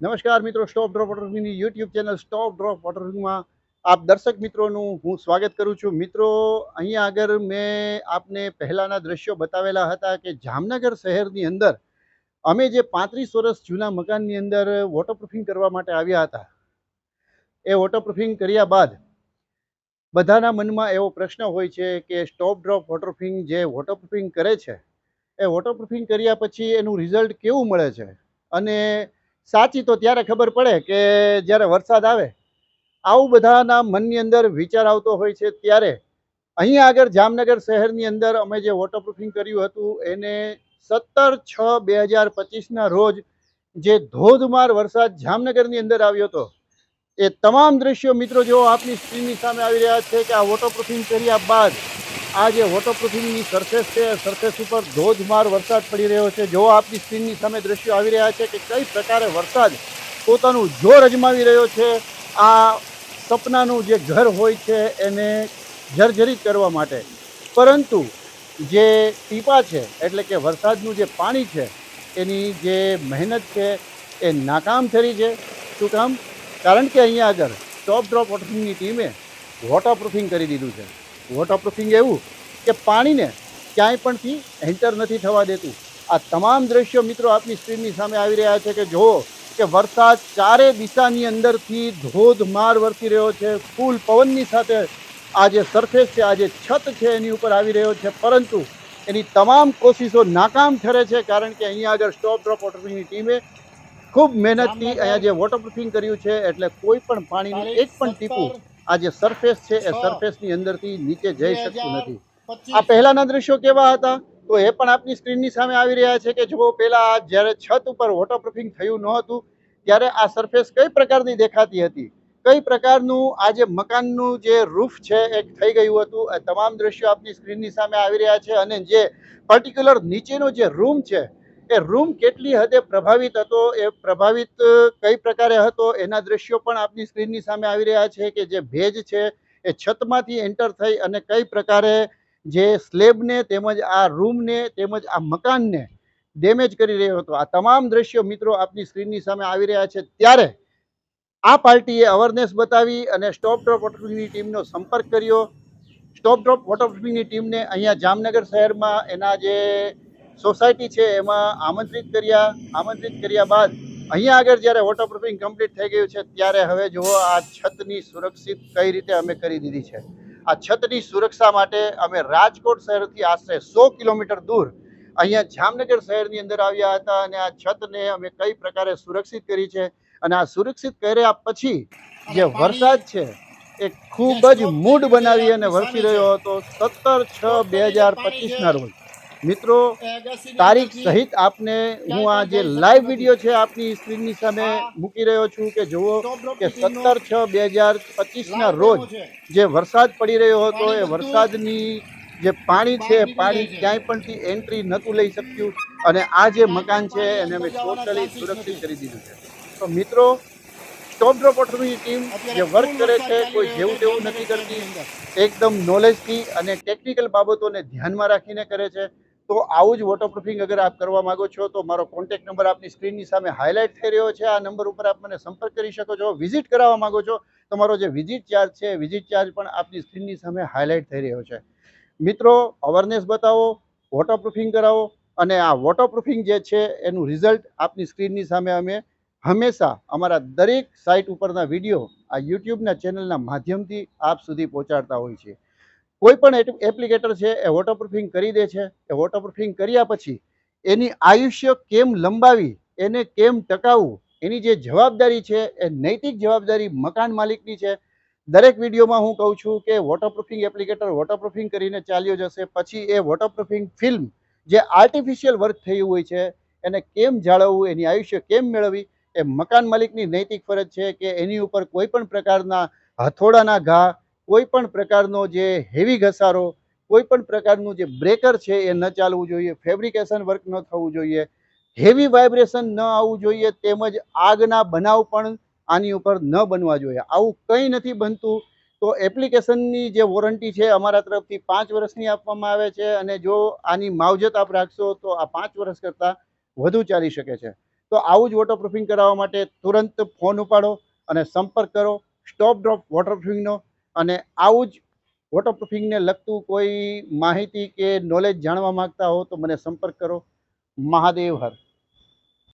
નમસ્કાર મિત્રો stop drop વોટરફિંગની યુટ્યુબ ચેનલ સ્ટોપ ડ્રોપ વોટરફિંગમાં આપ દર્શક મિત્રોનું હું સ્વાગત કરું છું. મિત્રો અહીંયા આગળ મેં આપને પહેલાંના દ્રશ્યો બતાવેલા હતા કે જામનગર શહેરની અંદર અમે જે પાંત્રીસ વર્ષ જૂના મકાનની અંદર વોટરપ્રૂફિંગ કરવા માટે આવ્યા હતા, એ વોટરપ્રૂફિંગ કર્યા બાદ બધાના મનમાં એવો પ્રશ્ન હોય છે કે સ્ટોપ ડ્રોપ વોટરપ્રૂફિંગ જે વોટરપ્રૂફિંગ કરે છે, એ વોટરપ્રૂફિંગ કર્યા પછી એનું રિઝલ્ટ કેવું મળે છે? અને સાચી તો ત્યારે ખબર પડે કે જ્યારે વરસાદ આવે, આવું બધાના મનની અંદર વિચાર આવતો હોય છે ત્યારે. અહીંયા આગળ જામનગર શહેરની અંદર અમે જે વોટરપ્રૂફિંગ કર્યું હતું, એને સત્તર છ બે હજાર પચીસના રોજ જે ધોધમાર વરસાદ જામનગરની અંદર આવ્યો હતો, એ તમામ દ્રશ્યો મિત્રો જો આપની સ્ક્રીનની સામે આવી રહ્યા છે કે આ વોટરપ્રૂફિંગ કર્યા બાદ આ જે વોટરપ્રૂફિંગની સરફેસ છે, સરફેસ ઉપર ધોધમાર વરસાદ પડી રહ્યો છે. જો આપની સ્ક્રીનની સામે દ્રશ્યો આવી રહ્યા છે કે કઈ પ્રકારે વરસાદ પોતાનું જોર અજમાવી રહ્યો છે, આ સપનાનું જે ઘર હોય છે એને જર્જરિત કરવા માટે. પરંતુ જે ટીપા છે, એટલે કે વરસાદનું જે પાણી છે, એની જે મહેનત છે, એ નાકામ થઈ છે. શું કામ? કારણ કે અહીંયા આગળ ટોપ ડ્રોપ વોટરપ્રૂફિંગની ટીમે વોટરપ્રૂફિંગ કરી દીધું છે. વોટરપ્રૂફિંગ એવું કે પાણીને ક્યાંય પણથી એન્ટર નથી થવા દેતું. આ તમામ દ્રશ્યો મિત્રો આપની સ્ક્રીનની સામે આવી રહ્યા છે કે જુઓ કે વરસાદ ચારે દિશાની અંદરથી ધોધમાર વરસી રહ્યો છે ફૂલ પવનની સાથે આ જે સરફેસ છે આ જે છત છે એની ઉપર આવી રહ્યો છે. પરંતુ એની તમામ કોશિશો નાકામ ઠરે છે કારણ કે અહીંયા આગળ સ્ટોપ ડ્રોપ વોટરપ્રૂફિંગની ટીમે ખૂબ મહેનતથી અહીંયા જે વોટરપ્રૂફિંગ કર્યું છે એટલે કોઈ પણ પાણીનું એક પણ ટીપું આ જે સરફેસ છે એ સરફેસની અંદરથી નીચે જઈ શકતું નથી. આ પહેલાના દ્રશ્યો કેવા હતા? તો એ પણ આપની સ્ક્રીનની સામે આવી રહ્યા છે કે જો પેલા જ્યારે છત ઉપર વોટરપ્રૂફિંગ થયું નહોતું ત્યારે આ સરફેસ કઈ પ્રકારની દેખાતી હતી? કઈ પ્રકારનું આ જે મકાનનું જે રૂફ છે એ થઈ ગયું હતું? એ તમામ દ્રશ્યો આપની સ્ક્રીનની સામે આવી રહ્યા છે અને જે પર્ટિક્યુલર નીચેનો જે રૂમ છે એ રૂમ કેટલી હદે પ્રભાવિત હતો, એ પ્રભાવિત કઈ પ્રકારે હતો, એના દ્રશ્યો પણ આપની સ્ક્રીનની સામે આવી રહ્યા છે કે જે ભેજ છે, એ છતમાંથી એન્ટર થઈ અને કઈ પ્રકારે જે સ્લેબને તેમજ આ રૂમને તેમજ આ મકાનને ડેમેજ કરી રહ્યો હતો. આ તમામ દ્રશ્યો મિત્રો આપની સ્ક્રીનની સામે આવી રહ્યા છે. ત્યારે આ પાર્ટીએ અવેરનેસ બતાવી અને સ્ટોપ ડ્રોપ વોટરપ્રૂફિંગની ટીમનો સંપર્ક કર્યો. સ્ટોપ ડ્રોપ વોટરપ્રૂફિંગની ટીમને અહીંયા જામનગર શહેરમાં એના જે સોસાયટી છે, એમાં આમંત્રિત કર્યા આમંત્રિત કર્યા બાદ અહીંયા આગળ જ્યારે વોટરપ્રૂફિંગ કમ્પ્લીટ થઈ ગયું છે, ત્યારે હવે જુઓ આ છતની સુરક્ષિત કઈ રીતે અમે કરી દીધી છે. આ છતની સુરક્ષા માટે અમે રાજકોટ શહેરથી આશરે સો કિલોમીટર દૂર અહીંયા જામનગર શહેરની અંદર આવ્યા હતા અને આ છતને અમે કઈ પ્રકારે સુરક્ષિત કરી છે અને આ સુરક્ષિત કર્યા પછી જે વરસાદ છે, એ ખૂબ જ મૂડ બનાવી અને વરસી રહ્યો હતો સત્તર છ બે હજાર પચીસના રોજ. મિત્રો, તારીખ સહિત આપને હું આ જે લાઈવ વીડિયો છે આપની સ્ક્રીનની સામે મૂકી રહ્યો છું કે જુઓ કે સત્તર છ બે હજાર પચીસના રોજ જે વરસાદ પડી રહ્યો હતો, એ વરસાદની જે પાણી છે પાણી ક્યાંય પણથી એન્ટ્રી નહોતું લઈ શક્યું અને આ જે મકાન છે એને અમે ટોટલી સુરક્ષિત કરી દીધું છે. તો મિત્રો સ્ટોપ ડ્રોપ વોટરની ટીમ જે વર્ક કરે છે, કોઈ જેવું તેવું નથી કરતી, એકદમ નોલેજથી અને ટેકનિકલ બાબતોને ધ્યાનમાં રાખીને કરે છે. તો આવું જ વોટરપ્રૂફિંગ અગર આપ કરવા માંગો છો, તો મારો કોન્ટેક્ટ નંબર આપની સ્ક્રીનની સામે હાઇલાઇટ થઈ રહ્યો છે. આ નંબર ઉપર આપ મને સંપર્ક કરી શકો છો. વિઝિટ કરાવવા માંગો છો, તો મારો જે વિઝિટ ચાર્જ છે વિઝિટ ચાર્જ પણ આપની સ્ક્રીનની સામે હાઇલાઇટ થઈ રહ્યો છે. મિત્રો અવેરનેસ બતાવો વોટરપ્રૂફિંગ કરાવો અને આ વોટરપ્રૂફિંગ જે છે, એનું રિઝલ્ટ આપની સ્ક્રીનની સામે અમે હંમેશા અમારા દરેક સાઇટ ઉપરના વીડિયો આ યુટ્યુબના ચેનલના માધ્યમથી આપ સુધી પહોંચાડતા હોય છે કોઈ પણ એપ્લિકેટર છે, એ વોટરપ્રૂફિંગ કરી દે છે, એ વોટરપ્રૂફિંગ કર્યા પછી એની આયુષ્ય કેમ લંબાવી, એને કેમ ટકાવવું, એની જે જવાબદારી છે, એ નૈતિક જવાબદારી મકાન માલિકની છે. દરેક વિડીયોમાં હું કહું છું કે વોટરપ્રૂફિંગ એપ્લિકેટર વોટરપ્રૂફિંગ કરીને ચાલ્યો જશે, પછી એ વોટરપ્રૂફિંગ ફિલ્મ જે આર્ટિફિશિયલ વર્ક થયું હોય છે, એને કેમ જાળવવું, એની આયુષ્ય કેમ મેળવવી, એ મકાન માલિકની નૈતિક ફરજ છે કે એની ઉપર કોઈ પણ પ્રકારના હથોડાના ઘા કોઈ પણ પ્રકારનો જે હેવી ઘસારો, કોઈ પણ પ્રકારનું જે બ્રેકર છે એ ન ચાલવું જોઈએ ફેબ્રિકેશન વર્ક ન થવું જોઈએ હેવી વાઇબ્રેશન ન આવવું જોઈએ, તેમજ આગના બનાવ પણ આની ઉપર ન બનવા જોઈએ. આવું કંઈ નથી બનતું. તો એપ્લિકેશનની જે વોરંટી છે અમારા તરફથી પાંચ વર્ષની આપવામાં આવે છે અને જો આની માવજત આપ રાખશો તો આ પાંચ વર્ષ કરતાં વધુ ચાલી શકે છે. તો આવું જ વોટરપ્રૂફિંગ કરાવવા માટે તુરંત ફોન ઉપાડો અને સંપર્ક કરો. સ્ટોપ ડ્રોપ વોટરપ્રૂફિંગનો અને આવું જ વોટરપ્રૂફિંગને લગતું કોઈ માહિતી કે નોલેજ જાણવા માંગતા હો તો મને સંપર્ક કરો. મહાદેવ હર.